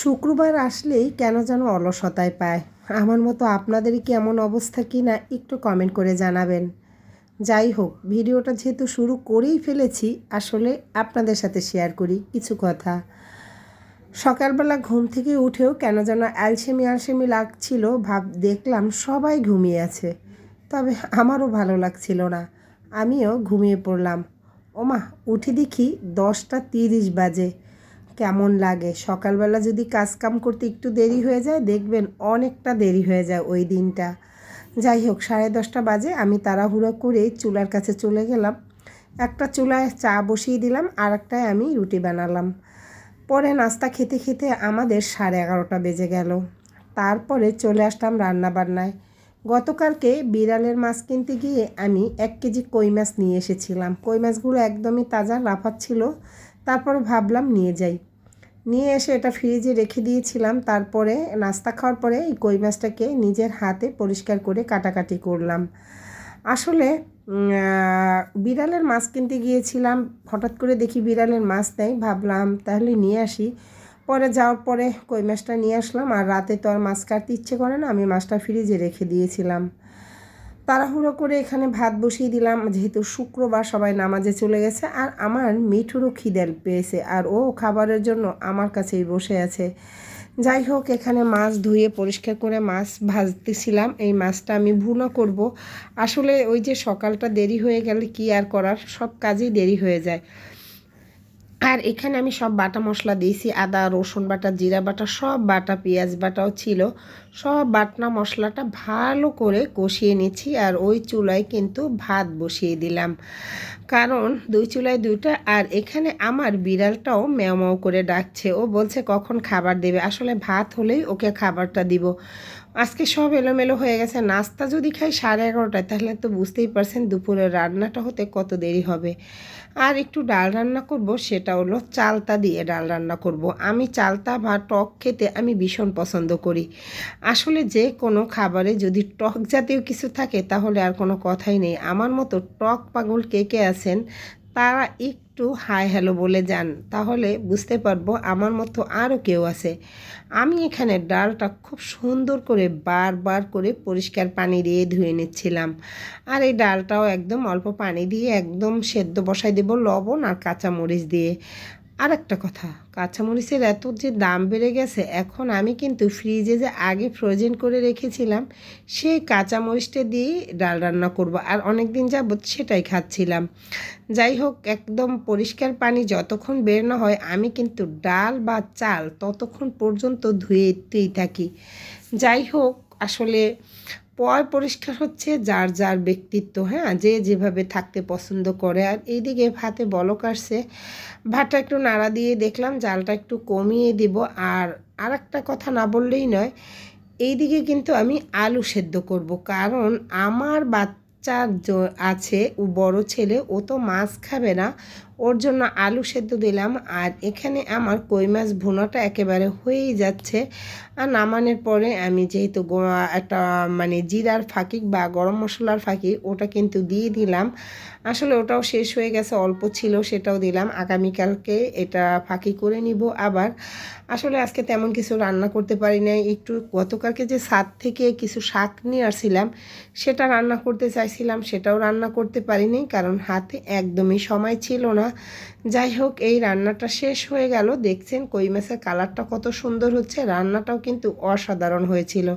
শুক্রবার আসলেই কেন যেন অলসতায় পায়। আমার মতো আপনাদেরই কি এমন অবস্থা কি না একটু কমেন্ট করে জানাবেন। যাই হোক, ভিডিওটা যেহেতু শুরু করেই ফেলেছি, আসলে আপনাদের সাথে শেয়ার করি কিছু কথা। সকালবেলা ঘুম থেকে উঠেও কেন যেন অ্যালসেমি আলসেমি লাগছিল, ভাব দেখলাম সবাই ঘুমিয়ে আছে। তবে আমারও ভালো লাগছিল না, আমিও ঘুমিয়ে পড়লাম। ওমা, উঠে দেখি দশটা তিরিশ বাজে। কেমন লাগে? সকালবেলা যদি কাজকাম করতে একটু দেরি হয়ে যায়, দেখবেন অনেকটা দেরি হয়ে যায় ওই দিনটা। যাই হোক, সাড়ে দশটা বাজে, আমি তাড়াহুড়ো করে চুলার কাছে চলে গেলাম। একটা চুলায় চা বসিয়ে দিলাম আর একটায় আমি রুটি বানালাম। পরে নাস্তা খেতে খেতে আমাদের সাড়ে এগারোটা বেজে গেল। তারপরে চলে আসলাম রান্নাবান্নায়। গতকালকে বিড়ালের মাছ কিনতে গিয়ে আমি এক কেজি কই মাছ নিয়ে এসেছিলাম। কই মাছগুলো একদমই তাজা রাফাত ছিল তারপর ভাবলাম নিয়ে যাই। নিয়ে এসে এটা ফ্রিজে রেখে দিয়েছিলাম। তারপরে নাস্তা খাওয়ার পরে এই কই মাছটাকে নিজের হাতে পরিষ্কার করে কাটাকাটি করলাম। আসলে বিড়ালের মাছ কিনতে গিয়েছিলাম। হঠাৎ করে দেখি বিড়ালের মাছ নেই। ভাবলাম, তাহলে নিয়ে আসি। পরে যাওয়ার পরে কই মাছটা নিয়ে আসলাম। আর রাতে তো আর মাছ কাটতে ইচ্ছে করে না। আমি মাছটা ফ্রিজে রেখে দিয়েছিলাম। তাড়াহুড়ো করে এখানে ভাত বসিয়ে দিলাম। যেহেতু শুক্রবার সবাই নামাজে চলে গেছে আর আমার মিঠুরও খিদে পেয়েছে আর ও খাবারের জন্য আমার কাছেই বসে আছে। যাই হোক, এখানে মাছ ধুয়ে পরিষ্কার করে মাছ ভাজতেছিলাম। এই মাছটা আমি ভুলও করব। আসলে ওই যে সকালটা দেরি হয়ে গেলে কি আর করার? সব কাজেই দেরি হয়ে যায়। আর এখানে আমি সব বাটা মশলা দিয়েছি, আদা, রসুন বাটা, জিরা বাটা, সব বাটা, পেঁয়াজ বাটাও ছিল। সব বাটনা মশলাটা ভালো করে কষিয়ে নিচ্ছি আর ওই চুলায় কিন্তু ভাত বসিয়ে দিলাম। কারণ দুই চুলায় দুইটা আর এখানে আমার বিড়ালটাও ম্যাও করে ডাকছে। ও বলছে, কখন খাবার দেবে? আসলে ভাত হলেই ওকে খাবারটা দিব। আজকে সব এলোমেলো হয়ে গেছে। নাস্তা যদি খাই সাড়ে এগারোটায়, তাহলে তো বুঝতেই পারছেন দুপুরের রান্নাটা হতে কত দেরি হবে। আর একটু ডাল রান্না করব, সেটা হলো চালতা দিয়ে ডাল রান্না করব। আমি চালতা বা টক খেতে আমি ভীষণ পছন্দ করি। আসলে যে কোনো খাবারে যদি টক জাতীয় কিছু থাকে, তাহলে আর কোনো কথাই নেই। আমার মতো টক পাগল কে কে আছেন তারা একটু হাই হ্যালো বলে যান, তাহলে বুঝতে পারব আমার মতো আরও কেউ আছে। আমি এখানে ডালটা খুব সুন্দর করে বারবার করে পরিষ্কার পানি দিয়ে ধুয়ে নিচ্ছিলাম। আর এই ডালটাও একদম অল্প পানি দিয়ে একদম সেদ্ধ বসাই দেবো লবণ আর কাঁচামরিচ দিয়ে। আর একটা কথা, কাঁচামরিচের এত যে দাম বেড়ে গেছে, এখন আমি কিন্তু ফ্রিজে যে আগে ফ্রোজেন করে রেখেছিলাম, সেই কাঁচামরিচটা দিয়েই ডাল রান্না করব। আর অনেক দিন যাবৎ সেটাই খাচ্ছিলাম। যাই হোক, একদম পরিষ্কার পানি যতক্ষণ বের না হয়, আমি কিন্তু ডাল বা চাল ততক্ষণ পর্যন্ত ধুয়েতেই থাকি। যাই হোক, আসলে পয় পরিষ্কার হচ্ছে যার যার ব্যক্তিত্ব হ্যাঁ? যে যেভাবে থাকতে পছন্দ করে। আর এইদিকে ভাতে বলক আসছে। ভাতটা একটু নাড়া দিয়ে দেখলাম, জালটা একটু কমিয়ে দিব। আর আর একটা কথা না বললেই নয়, এইদিকে কিন্তু আমি আলু সেদ্ধ করব। কারণ আমার বাচ্চা আছে, ও বড় ছেলে, ও তো মাছ খাবে না। ওর জন্য আলু সেদ্ধ দিলাম, আর এখানে আমার কই মাছ ভুনাটা একেবারে হয়েই যাচ্ছে। আর নামানোর পরে আমি যেহেতু একটা মানে জিরার ফাঁকি বা গরম মশলার ফাঁকি ওটা কিন্তু দিয়ে দিলাম। আসলে ওটাও শেষ হয়ে গেছে, অল্প ছিল, সেটাও দিলাম। আগামীকালকে এটা ফাঁকি করে নিব আবার। আসলে আজকে তেমন কিছু রান্না করতে পারি নাই। একটু গতকালকে যে ছাদ থেকে কিছু শাক নিয়ে আসছিলাম, সেটা রান্না করতে চাইছিলাম, সেটাও রান্না করতে পারিনি কারণ হাতে একদমই সময় ছিল না। যাই হোক, এই রান্নাটা শেষ হয়ে গেল। দেখছেন কই মাছের কালারটা কত সুন্দর হচ্ছে। রান্নাটাও কিন্তু অসাধারণ হয়েছিল।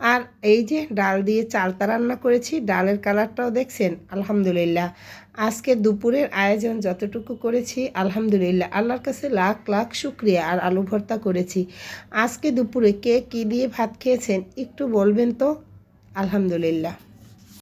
আর এই যে ডাল দিয়ে চালতা রান্না করেছি, ডালের কালারটাও দেখছেন? আলহামদুলিল্লাহ। আজকে দুপুরের আয়োজন যতটুকু করেছি, আলহামদুলিল্লাহ। আল্লাহর কাছে লাখ লাখ শুক্রিয়া আর আলু ভর্তা করেছি। আজকে দুপুরে কে কী দিয়ে ভাত খেয়েছেন একটু বলবেন তো? আলহামদুলিল্লাহ।